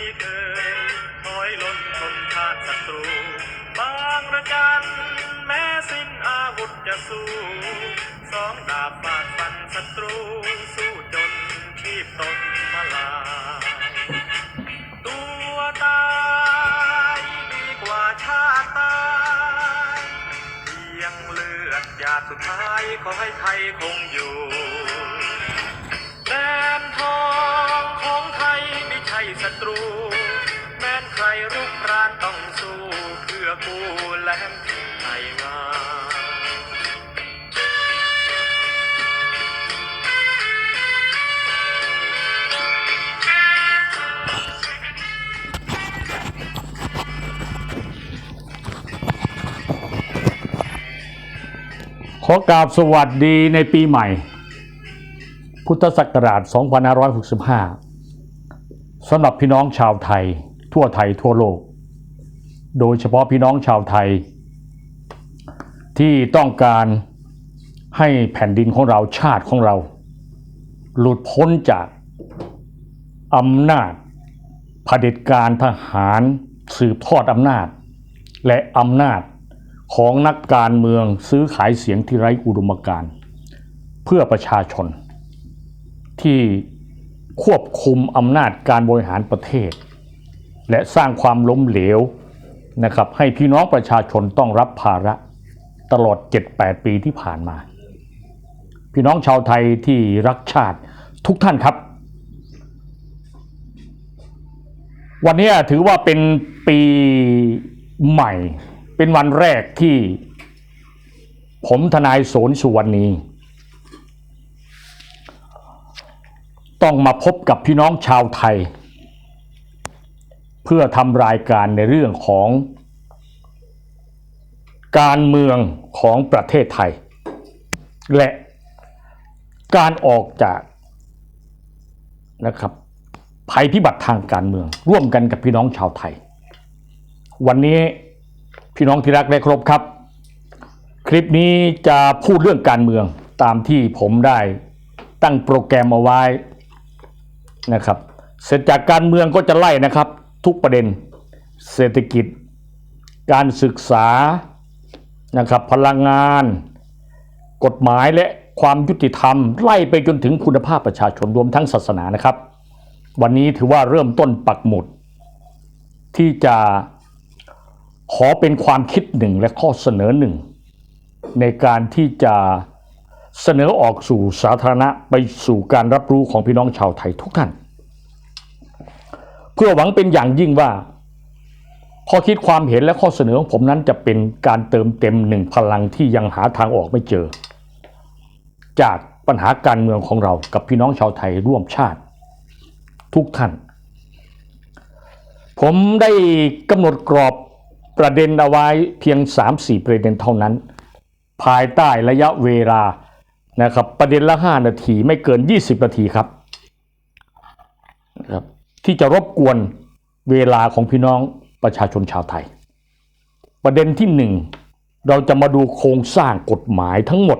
นี่เคยถอยล้นชนชาติศัตรู บางระจันแม้สิ้นอาวุธจะสู้สองดาบฟาดฟันศัตรู สู้จนชีพตนมาลายตัวตายดีกว่าชาติตายเพียงเลือดหยาดสุดท้ายขอให้ไทยคงอยู่ ศัตรู แม้นใครรุกรานต้องสู้เพื่อกูแลมไทยงาขอกราบสวัสดีในปีใหม่ พุทธศักราช 2565 สำหรับพี่น้องชาวไทย ทั่วไทยทั่วโลก โดยเฉพาะพี่น้องชาวไทย ที่ต้องการให้แผ่นดินของเราชาติของเรา หลุดพ้นจากอำนาจเผด็จการทหารสืบทอดอำนาจ และอำนาจของนักการเมืองซื้อขายเสียงที่ไร้อุดมการ เพื่อประชาชนที่ ควบคุมอำนาจการบริหารประเทศ และสร้างความล้มเหลวนะครับให้พี่น้องประชาชนต้องรับภาระตลอด 7-8 ปีที่ผ่านมา พี่น้องชาวไทยที่รักชาติทุกท่านครับ วันนี้ถือว่าเป็นปีใหม่ เป็นวันแรกที่ผมทนายโสนสุวรรณี ต้องมาพบกับพี่น้องชาวไทย เพื่อทำรายการในเรื่องของ การเมืองของประเทศไทย และการออกจากนะครับภัยพิบัติทางการเมือง ร่วมกันกับพี่น้องชาวไทย วันนี้พี่น้องที่รักและเครพครับ คลิปนี้จะพูดเรื่องการเมืองตามที่ผมได้ตั้งโปรแกรมเอาไว้ นะครับ เสร็จจากการเมืองก็จะไล่นะครับ ทุกประเด็นเศรษฐกิจ การศึกษานะครับพลังงาน กฎหมายและความยุติธรรม ไล่ไปจนถึงคุณภาพประชาชนรวมทั้งศาสนานะครับ วันนี้ถือว่าเริ่มต้นปักหมุด ที่จะขอเป็นความคิดหนึ่งและข้อเสนอหนึ่ง ในการที่จะ เสนอออกสู่สาธารณะไปสู่การรับรู้ของพี่น้องชาวไทยทุกท่าน เพื่อหวังเป็นอย่างยิ่งว่าข้อคิดความเห็นและข้อเสนอของผมนั้นจะเป็นการเติมเต็มหนึ่งพลังที่ยังหาทางออกไม่เจอ จากปัญหาการเมืองของเรากับพี่น้องชาวไทยร่วมชาติ ทุกท่าน ผมได้กำหนดกรอบประเด็นเอาไว้เพียง 3-4 ประเด็นเท่านั้น ภายใต้ระยะเวลา นะครับประเด็นละ 5 นาทีไม่เกิน 20 นาทีครับนะครับ ที่จะรบกวนเวลาของพี่น้องประชาชนชาวไทย ประเด็นที่หนึ่งเราจะมาดูโครงสร้างกฎหมายทั้งหมด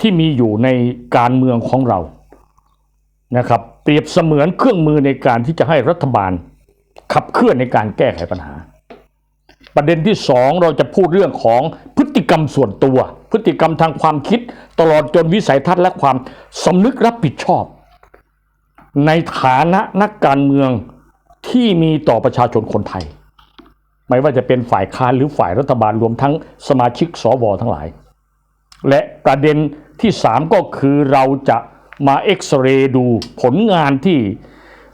ที่มีอยู่ในการเมืองของเรานะครับเปรียบเสมือนเครื่องมือในการที่จะให้รัฐบาลขับเคลื่อนในการแก้ไขปัญหา ประเด็นที่สองเราจะพูดเรื่องของพฤติกรรมส่วนตัว พฤติกรรมทางความคิดตลอดจนวิสัยทัศน์และความสำนึกรับผิดชอบ ในฐานะนักการเมืองที่มีต่อประชาชนคนไทย ไม่ว่าจะเป็นฝ่ายค้านหรือฝ่ายรัฐบาลรวมทั้งสมาชิกสวทั้งหลาย และประเด็นที่สามก็คือเราจะมาเอ็กซเรย์ดูผลงานที่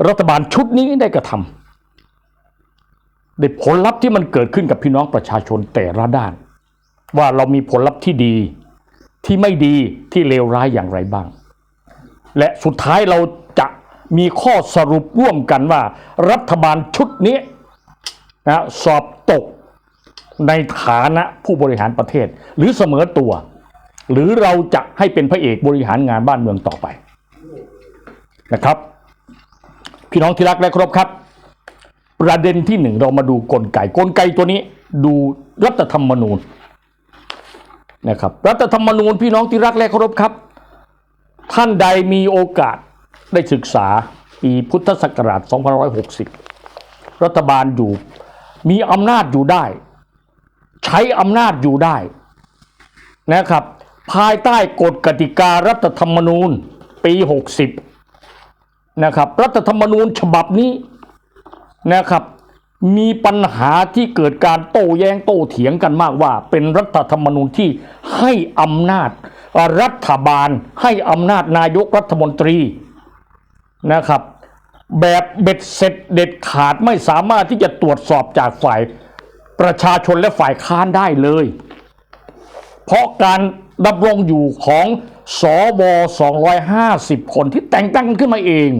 รัฐบาลชุดนี้ได้กระทำ ดผลลัพธ์ที่มันเกิดขึ้นกับพี่น้องประชาชนแต่ละด้าน ว่าเรามีผลลัพธ์ที่ดีที่ไม่ดีที่เลวร้ายอย่างไรบ้าง และสุดท้ายเราจะมีข้อสรุปร่วมกันว่า รัฐบาลชุดนี้นะสอบตกในฐานะผู้บริหารประเทศ หรือเสมอตัว หรือเราจะให้เป็นพระเอกบริหารงานบ้านเมืองต่อไปนะครับ พี่น้องที่รักและเคารพครับ ประเด็นที่หนึ่งเรามาดูกลไกกลไกตัวนี้ดูรัฐธรรมนูญนะครับรัฐธรรมนูญพี่น้องที่รักและเคารพครับ ท่านใดมีโอกาสได้ศึกษาปีพุทธศักราช 2560 รัฐบาลอยู่มีอำนาจอยู่ได้ ใช้อำนาจอยู่ได้นะครับ ภายใต้กฎกติการัฐธรรมนูญปี 60 นะครับ รัฐธรรมนูญฉบับนี้ นะครับ มีปัญหาที่เกิดการโต้แย้งโต้เถียงกันมากว่า เป็นรัฐธรรมนูญที่ให้อำนาจ รัฐบาลให้อำนาจนายกรัฐมนตรีนะครับ แบบเบ็ดเสร็จเด็ดขาดไม่สามารถที่จะตรวจสอบจากฝ่ายประชาชนและฝ่ายค้านได้เลย เพราะการดำรงอยู่ของสว250 คนที่แต่งตั้งขึ้นมาเอง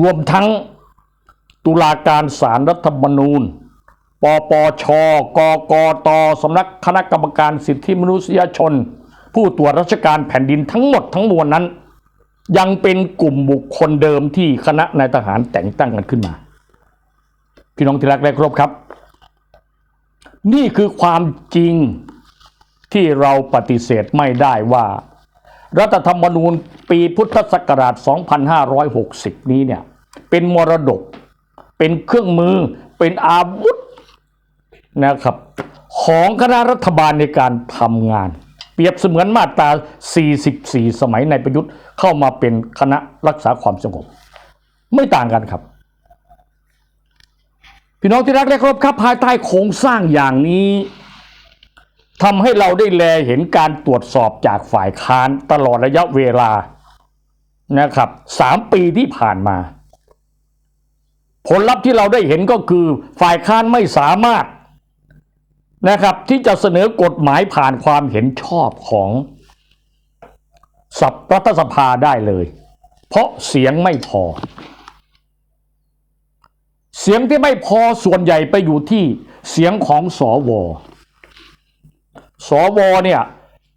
รวมทั้ง ตุลาการศาลรัฐธรรมนูญ ปปช กกต สำนักคณะกรรมการสิทธิมนุษยชน ผู้ตรวจราชการแผ่นดินทั้งหมดทั้งมวลนั้น ยังเป็นกลุ่มบุคคลเดิมที่คณะนายทหารแต่งตั้งกันขึ้นมา พี่น้องที่รักและครพครับ นี่คือความจริงที่เราปฏิเสธไม่ได้ว่า รัฐธรรมนูญปีพุทธศักราช 2560 นี้เนี่ยเป็นมรดก เป็นเครื่องมือเป็นอาวุธนะครับของคณะรัฐบาลในการทำงาน เปรียบเสมือนมาตรา 44 สมัยในประยุทธ์เข้ามาเป็นคณะรักษาความสงบ ไม่ต่างกันครับ พี่น้องที่รักและเคารพครับภายใต้โครงสร้างอย่างนี้ทำให้เราได้แลเห็นการตรวจสอบจากฝ่ายค้านตลอดระยะเวลานะครับสามปีที่ผ่านมา ผลลัพธ์ที่เราได้เห็นก็คือฝ่ายค้านไม่สามารถนะครับที่จะเสนอกฎหมายผ่านความเห็นชอบของสับรัฐสภาได้เลย เพราะเสียงไม่พอ เสียงที่ไม่พอส่วนใหญ่ไปอยู่ที่เสียงของสอวสวเนี่ย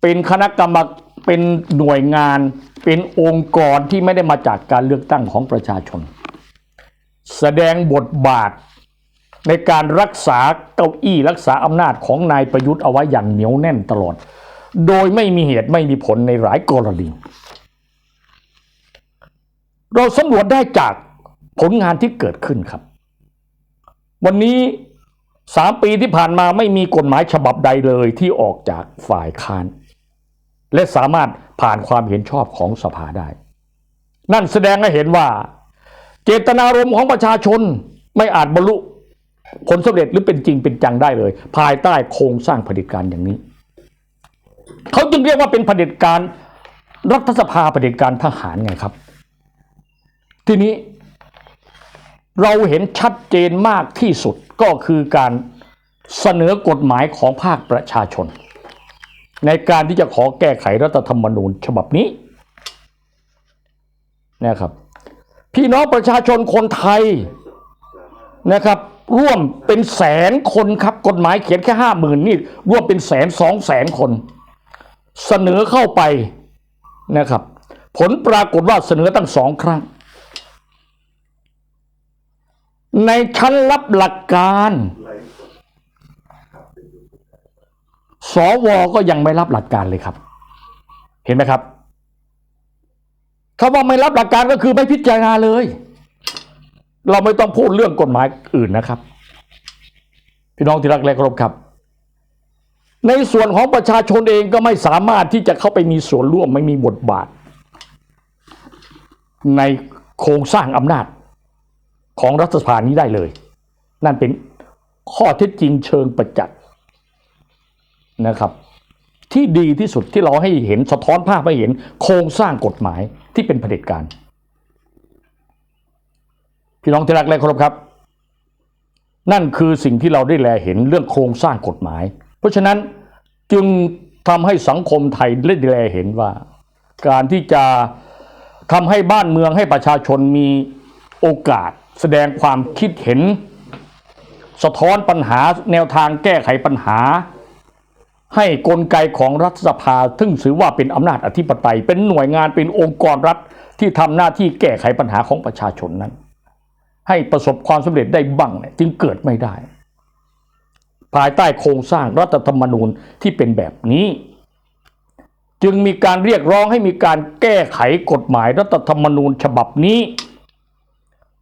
เป็นคณะกรรมการเป็นหน่วยงาน เป็นองค์กรที่ไม่ได้มาจากการเลือกตั้งของประชาชน แสดงบทบาท ในการรักษาเก้าอี้รักษาอำนาจของนายประยุทธ์เอาไว้อย่างเหนียวแน่นตลอด โดยไม่มีเหตุไม่มีผลในหลายกรณี เราสำรวจได้จากผลงานที่เกิดขึ้นครับ วันนี้สามปีที่ผ่านมาไม่มีกฎหมายฉบับใดเลยที่ออกจากฝ่ายค้าน และสามารถผ่านความเห็นชอบของสภาได้ นั่นแสดงให้เห็นว่า เจตนารมณ์ของประชาชนไม่อาจบรรลุผลสำเร็จหรือเป็นจริงเป็นจังได้เลย ภายใต้โครงสร้างเผด็จการอย่างนี้ เขาจึงเรียกว่าเป็นเผด็จการรัฐสภาเผด็จการทหารไงครับ ทีนี้เราเห็นชัดเจนมากที่สุดก็คือการเสนอกฎหมายของภาคประชาชน ในการที่จะขอแก้ไขรัฐธรรมนูญฉบับนี้นะครับ พี่น้องประชาชนคนไทยนะครับ ร่วมเป็นแสนคนครับกฎหมายเขียนแค่ห้าหมื่นนี่ร่วมเป็นแสนสองแสนคน เสนอเข้าไปนะครับ ผลปรากฏว่าเสนอตั้งสองครั้ง ในชั้นรับหลักการสวก็ยังไม่รับหลักการเลยครับ เห็นไหมครับ คำว่าไม่รับหลักการก็คือไม่พิจารณาเลย เราไม่ต้องพูดเรื่องกฎหมายอื่นนะครับ พี่น้องที่รักและเคารพครับ ในส่วนของประชาชนเองก็ไม่สามารถที่จะเข้าไปมีส่วนร่วมไม่มีบทบาท ในโครงสร้างอำนาจของรัฐสภานี้ได้เลย นั่นเป็นข้อเท็จจริงเชิงประจักษ์นะครับ ที่ดีที่สุดที่เราให้เห็นสะท้อนภาพให้เห็นโครงสร้างกฎหมาย ที่เป็นเผด็จการ พี่น้องที่รักและเคารพครับ นั่นคือสิ่งที่เราได้แลเห็นเรื่องโครงสร้างกฎหมาย เพราะฉะนั้นจึงทำให้สังคมไทยได้แลเห็นว่า การที่จะทำให้บ้านเมืองให้ประชาชนมีโอกาสแสดงความคิดเห็น สะท้อนปัญหาแนวทางแก้ไขปัญหา ให้กลไกของรัฐสภา ซึ่งถือว่าเป็นอำนาจอธิปไตย เป็นหน่วยงานเป็นองค์กรรัฐที่ทำหน้าที่แก้ไขปัญหาของประชาชนนั้น ให้ประสบความสำเร็จได้บ้างเนี่ยจึงเกิดไม่ได้ ภายใต้โครงสร้างรัฐธรรมนูญที่เป็นแบบนี้ จึงมีการเรียกร้องให้มีการแก้ไขกฎหมายรัฐธรรมนูญฉบับนี้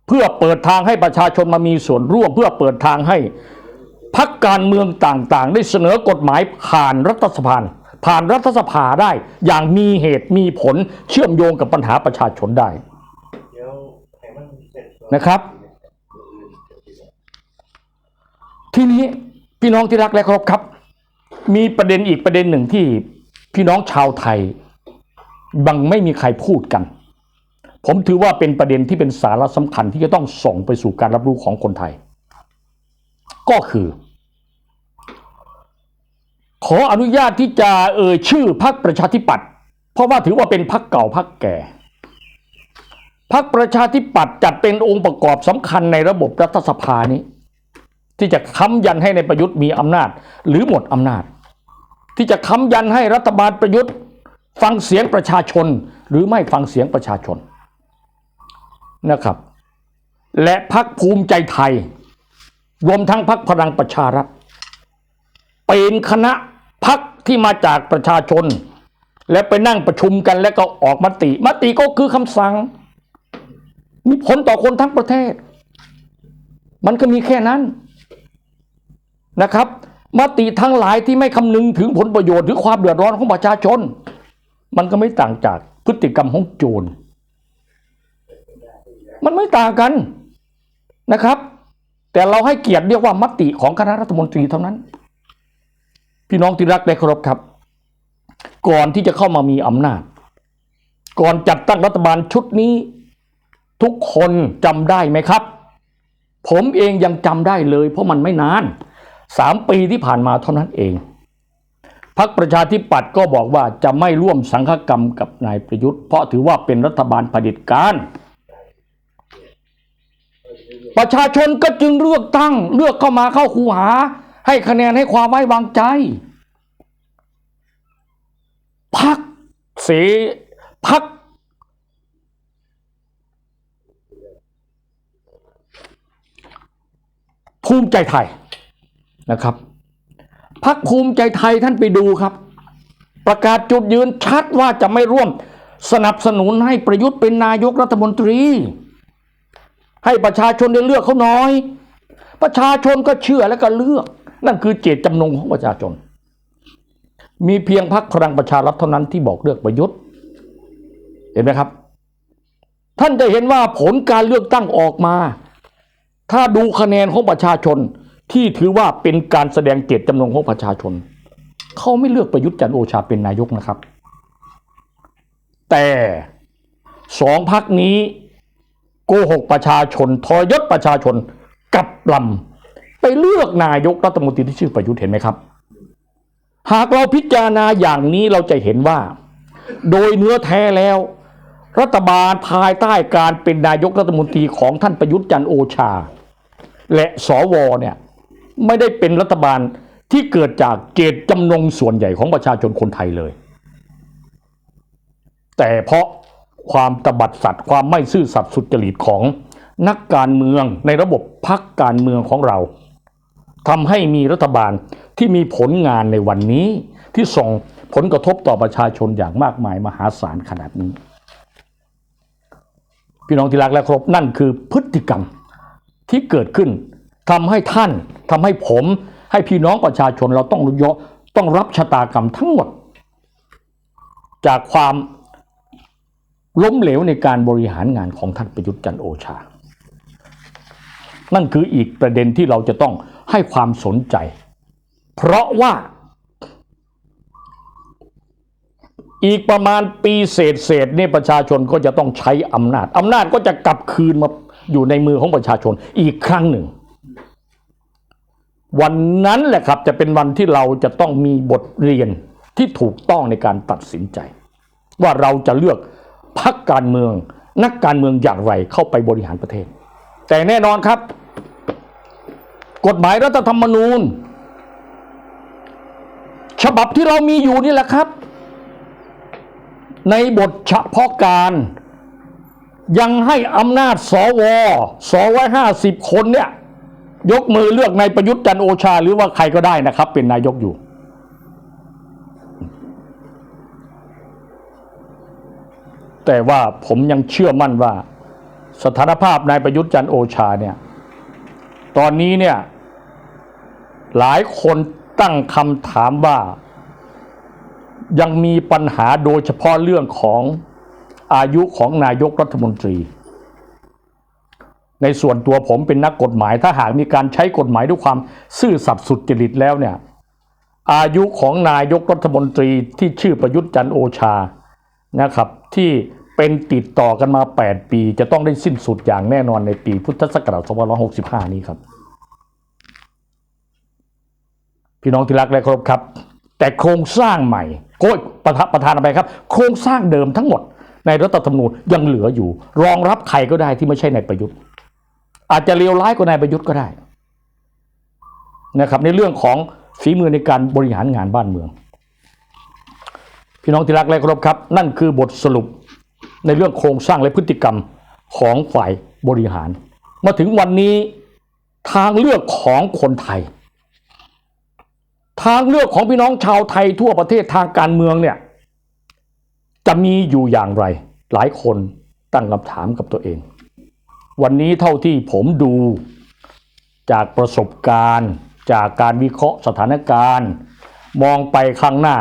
เพื่อเปิดทางให้ประชาชนมามีส่วนร่วม เพื่อเปิดทางให้ พักการเมืองต่างๆ ได้เสนอกฎหมายผ่านรัฐสภาผ่านรัฐสภาได้ อย่างมีเหตุมีผลเชื่อมโยงกับปัญหาประชาชนได้นเสร็จก่อนะครับ ทีนี้พี่น้องที่รักและเคารพครับ มีประเด็นอีกประเด็นหนึ่งที่พี่น้องชาวไทยบังไม่มีใครพูดกัน ผมถือว่าเป็นประเด็นที่เป็นสาระสำคัญที่จะต้องส่งไปสู่การรับรู้ของคนไทย ก็คือ ขออนุญาตที่จะเอ่ยชื่อพรรคประชาธิปัตย์เพราะว่าถือว่าเป็นพรรคเก่าพรรคแก่พรรคประชาธิปัตย์จัดเป็นองค์ประกอบสำคัญในระบบรัฐสภานี้ ที่จะค้ำยันให้ในประยุทธ์มีอำนาจ หรือหมดอำนาจ ที่จะค้ำยันให้รัฐบาลประยุทธ์ฟังเสียงประชาชนหรือไม่ฟังเสียงประชาชนนะครับ และพรรคภูมิใจไทย รวมทั้งพรรคพลังประชารัฐเป็นคณะพรรคที่มาจากประชาชน และไปนั่งประชุมกันแล้วก็ออกมติ มติก็คือคำสั่ง มีผลต่อคนทั้งประเทศ มันก็มีแค่นั้นนะครับ มติทั้งหลายที่ไม่คำนึงถึงผลประโยชน์หรือความเดือดร้อนของประชาชน มันก็ไม่ต่างจากพฤติกรรมของโจรมันไม่ต่างกันนะครับ แต่เราให้เกียรติเรียกว่ามติของคณะรัฐมนตรีเท่านั้น พี่น้องที่รักและเคารพครับ ก่อนที่จะเข้ามามีอำนาจ ก่อนจัดตั้งรัฐบาลชุดนี้ ทุกคนจำได้ไหมครับ ผมเองยังจำได้เลย เพราะมันไม่นานสามปีที่ผ่านมาเท่านั้นเองพรรคประชาธิปัตย์ก็บอกว่าจะไม่ร่วมสังฆกรรมกับนายประยุทธ์ เพราะถือว่าเป็นรัฐบาลเผด็จการ ประชาชนก็จึงเลือกตั้ง เลือกเข้ามาเข้าคูหา ให้คะแนนให้ความไว้วางใจพักเสพักภูมิใจไทยนะครับพักภูมิใจไทยท่านไปดูครับ ประกาศจุดยืนชัดว่าจะไม่ร่วมสนับสนุนให้ประยุทธ์เป็นนายกรัฐมนตรี ให้ประชาชนได้เลือกเขาน้อย ประชาชนก็เชื่อและก็เลือก นั่นคือเจตจำนงของประชาชน มีเพียงพรรคพลังประชารัฐเท่านั้นที่บอกเลือกประยุทธ์เห็นไหมครับ ท่านจะเห็นว่าผลการเลือกตั้งออกมา ถ้าดูคะแนนของประชาชนที่ถือว่าเป็นการแสดงเจตจำนงของประชาชน เขาไม่เลือกประยุทธ์จันโอชาเป็นนายกนะครับ แต่สองพักนี้ โกหกประชาชนทรยศประชาชนกับลำไปเลือกนายกรัฐมนตรีที่ชื่อประยุทธ์เห็นไหมครับ หากเราพิจารณาอย่างนี้เราจะเห็นว่า โดยเนื้อแท้แล้ว รัฐบาลภายใต้การเป็นนายกรัฐมนตรีของท่านประยุทธ์จันโอชา และสวเนี่ยไม่ได้เป็นรัฐบาลที่เกิดจากเจตจำนงส่วนใหญ่ของประชาชนคนไทยเลย แต่เพราะ ความตบัดสัตว์ความไม่ซื่อสัตย์สุจริตของนักการเมืองในระบบพักการเมืองของเราทำให้มีรัฐบาลที่มีผลงานในวันนี้ที่ส่งผลกระทบต่อประชาชนอย่างมากมายมหาศาลขนาดนี้ พี่น้องที่รักและครพนั่นคือพฤติกรรมที่เกิดขึ้นทำให้ท่านทำให้ผมให้พี่น้องประชาชนเราต้องยต้องรับชะตากรรมทั้งหมด จากความ ล้มเหลวในการบริหารงานของท่านประยุทธ์จันโอชา นั่นคืออีกประเด็นที่เราจะต้องให้ความสนใจ เพราะว่าอีกประมาณปีเศษเศษเนี่ยประชาชนก็จะต้องใช้อำนาจอำนาจก็จะกลับคืนมาอยู่ในมือของประชาชนอีกครั้งหนึ่ง วันนั้นแหละครับจะเป็นวันที่เราจะต้องมีบทเรียนที่ถูกต้องในการตัดสินใจ ว่าเราจะเลือก พรรคการเมือง นักการเมืองอย่างไรเข้าไปบริหารประเทศ แต่แน่นอนครับ กฎหมายรัฐธรรมนูญ ฉบับที่เรามีอยู่นี่แหละครับ ในบทเฉพาะการ ยังให้อำนาจสว250คนเนี่ยยกมือเลือกนายประยุทธ์จันโอชาหรือว่าใครก็ได้นะครับ เป็นนายกอยู่ แต่ว่าผมยังเชื่อมั่นว่า สถานภาพนายประยุทธ์จันโอชาเนี่ย ตอนนี้เนี่ย หลายคนตั้งคำถามว่า ยังมีปัญหาโดยเฉพาะเรื่องของอายุของนายกรัฐมนตรี ในส่วนตัวผมเป็นนักกฎหมาย ถ้าหากมีการใช้กฎหมายด้วยความซื่อสัตย์สุจริตแล้วเนี่ย อายุของนายกรัฐมนตรีที่ชื่อประยุทธ์จันโอชา นะครับที่เป็นติดต่อกันมา 8 ปี จะต้องได้สิ้นสุดอย่างแน่นอนในปีพุทธศักราช2565 นี้ครับ พี่น้องที่รักและเคารพครับ แต่โครงสร้างใหม่โก้ประธานประธานอะไรครับ โครงสร้างเดิมทั้งหมด ในรัฐธรรมนูญยังเหลืออยู่ รองรับใครก็ได้ที่ไม่ใช่นายประยุทธ์ อาจจะเลวร้ายกว่านายประยุทธ์ก็ได้นะครับในเรื่องของฝีมือในการบริหารงานบ้านเมือง พี่น้องที่รักและเคารพครับ นั่นคือบทสรุปในเรื่องโครงสร้างและพฤติกรรมของฝ่ายบริหาร มาถึงวันนี้ทางเลือกของคนไทย ทางเลือกของพี่น้องชาวไทยทั่วประเทศทางการเมืองเนี่ยจะมีอยู่อย่างไร หลายคนตั้งคำถามกับตัวเอง วันนี้เท่าที่ผมดูจากประสบการณ์ จากการวิเคราะห์สถานการณ์ มองไปข้างหน้า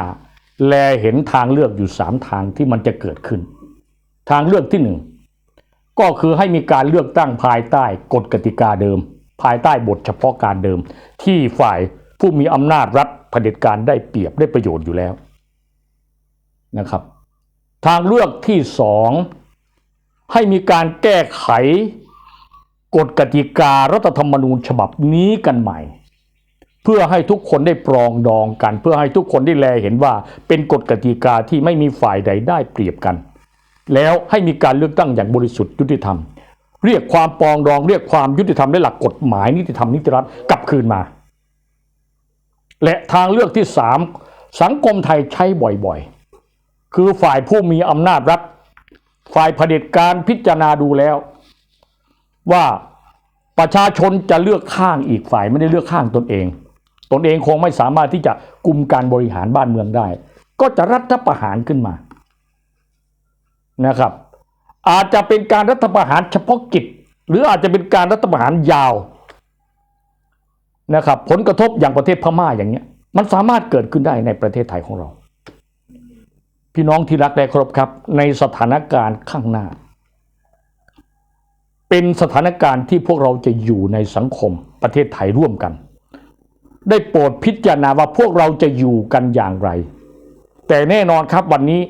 แลเห็นทางเลือกอยู่สามทางที่มันจะเกิดขึ้น ทางเลือกที่หนึ่งก็คือให้มีการเลือกตั้งภายใต้กฎกติกาเดิม ภายใต้บทเฉพาะการเดิม ที่ฝ่ายผู้มีอำนาจรัฐเผด็จการได้เปรียบได้ประโยชน์อยู่แล้วนะครับ ทางเลือกที่สองให้มีการแก้ไขกฎกติการัฐธรรมนูญฉบับนี้กันใหม่ เพื่อให้ทุกคนได้ปรองดองกัน เพื่อให้ทุกคนได้แลเห็นว่าเป็นกฎกติกาที่ไม่มีฝ่ายใดได้เปรียบกัน แล้วให้มีการเลือกตั้งอย่างบริสุทธิ์ยุติธรรม เรียกความปรองดอง เรียกความยุติธรรมและหลักกฎหมายนิติธรรมนิติรัฐกลับคืนมา และทางเลือกที่สามสังคมไทยใช้บ่อยๆ คือฝ่ายผู้มีอำนาจรัฐฝ่ายเผด็จการพิจารณาดูแล้ว ว่าประชาชนจะเลือกข้างอีกฝ่ายไม่ได้เลือกข้างตนเอง ตนเองคงไม่สามารถที่จะกุมการบริหารบ้านเมืองได้ ก็จะรัฐประหารขึ้นมานะครับ อาจจะเป็นการรัฐประหารเฉพาะกิจ หรืออาจจะเป็นการรัฐประหารยาวนะครับ ผลกระทบอย่างประเทศพม่าอย่างเนี้ย มันสามารถเกิดขึ้นได้ในประเทศไทยของเรา พี่น้องที่รักและเคารพครับ ในสถานการณ์ข้างหน้า เป็นสถานการณ์ที่พวกเราจะอยู่ในสังคมประเทศไทยร่วมกัน ได้โปรดพิจารณาว่าพวกเราจะอยู่กันอย่างไร แต่แน่นอนครับวันนี้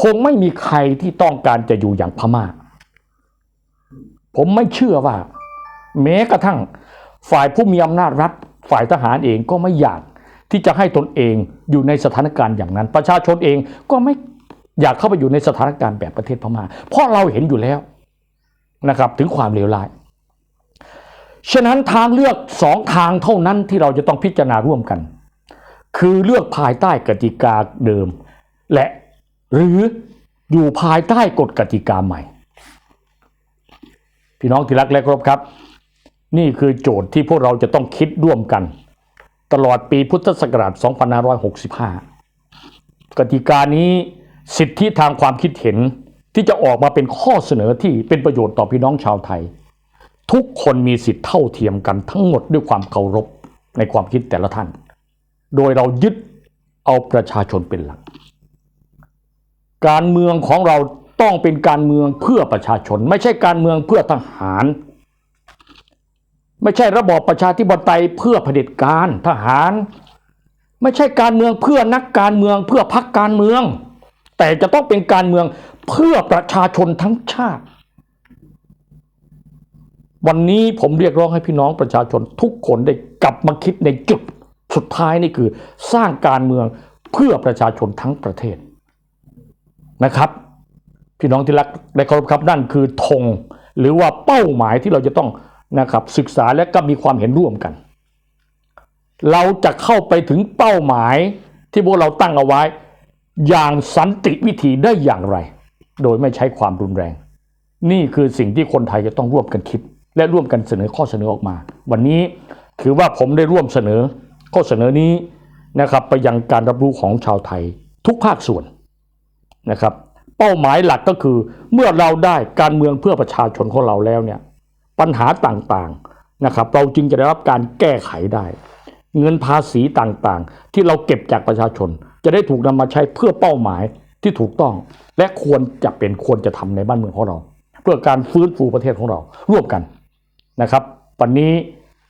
คงไม่มีใครที่ต้องการจะอยู่อย่างพม่า ผมไม่เชื่อว่า แม้กระทั่งฝ่ายผู้มีอำนาจรัฐ ฝ่ายทหารเองก็ไม่อยากที่จะให้ตนเองอยู่ในสถานการณ์อย่างนั้น ประชาชนเองก็ไม่อยากเข้าไปอยู่ในสถานการณ์แบบประเทศพม่า เพราะเราเห็นอยู่แล้วนะครับ ถึงความเลวร้าย ฉะนั้นทางเลือกสองทางเท่านั้นที่เราจะต้องพิจารณาร่วมกัน คือเลือกภายใต้กติกาเดิม และหรืออยู่ภายใต้กฎกติกาใหม่ พี่น้องที่รักและครพครับ นี่คือโจทย์ที่พวกเราจะต้องคิดร่วมกัน ตลอดปีพุทธศักราช 2565 กติกานี้สิทธิทางความคิดเห็นที่จะออกมาเป็นข้อเสนอที่เป็นประโยชน์ต่อพี่น้องชาวไทย ทุกคนมีสิทธิเท่าเทียมกันทั้งหมดด้วยความเคารพในความคิดแต่ละท่าน โดยเรายึดเอาประชาชนเป็นหลัก การเมืองของเราต้องเป็นการเมืองเพื่อประชาชน ไม่ใช่การเมืองเพื่อทหาร ไม่ใช่ระบอบประชาธิปไตยเพื่อเผด็จการทหาร ไม่ใช่การเมืองเพื่อนักการเมืองเพื่อพรรคการเมือง แต่จะต้องเป็นการเมืองเพื่อประชาชนทั้งชาติ วันนี้ผมเรียกร้องให้พี่น้องประชาชนทุกคนได้กลับมาคิดในจุดสุดท้ายนี่คือสร้างการเมืองเพื่อประชาชนทั้งประเทศนะครับ พี่น้องที่รักและเคารพครับนั่นคือธงหรือว่าเป้าหมายที่เราจะต้องนะครับศึกษาและก็มีความเห็นร่วมกัน เราจะเข้าไปถึงเป้าหมายที่พวกเราตั้งเอาไว้ อย่างสันติวิธีได้อย่างไร โดยไม่ใช้ความรุนแรง นี่คือสิ่งที่คนไทยจะต้องร่วมกันคิด และร่วมกันเสนอข้อเสนอออกมา วันนี้ถือว่าผมได้ร่วมเสนอข้อเสนอนี้นะครับไปยังการรับรู้ของชาวไทยทุกภาคส่วนนะครับ เป้าหมายหลักก็คือเมื่อเราได้การเมืองเพื่อประชาชนของเราแล้วเนี่ยปัญหาต่างๆนะครับ เราจึงจะได้รับการแก้ไขได้ เงินภาษีต่างๆ ที่เราเก็บจากประชาชน จะได้ถูกนำมาใช้เพื่อเป้าหมายที่ถูกต้อง และควรจะเป็นควรจะทำในบ้านเมืองของเรา เพื่อการฟื้นฟูประเทศของเราร่วมกัน นะครับ วันนี้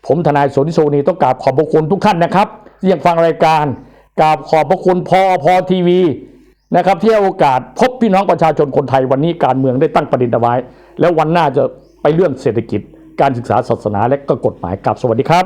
ผมทนายสนิโซนีต้องกราบขอบพระคุณทุกท่านนะครับที่ยังฟังรายการกราบขอบพระคุณพอพอทีวีนะครับที่ให้โอกาสพบพี่น้องประชาชนคนไทยวันนี้การเมืองได้ตั้งประเด็นเอาไว้ แล้ววันหน้าจะไปเรื่องเศรษฐกิจ การศึกษาศาสนาและก็กฎหมายกับสวัสดีครับ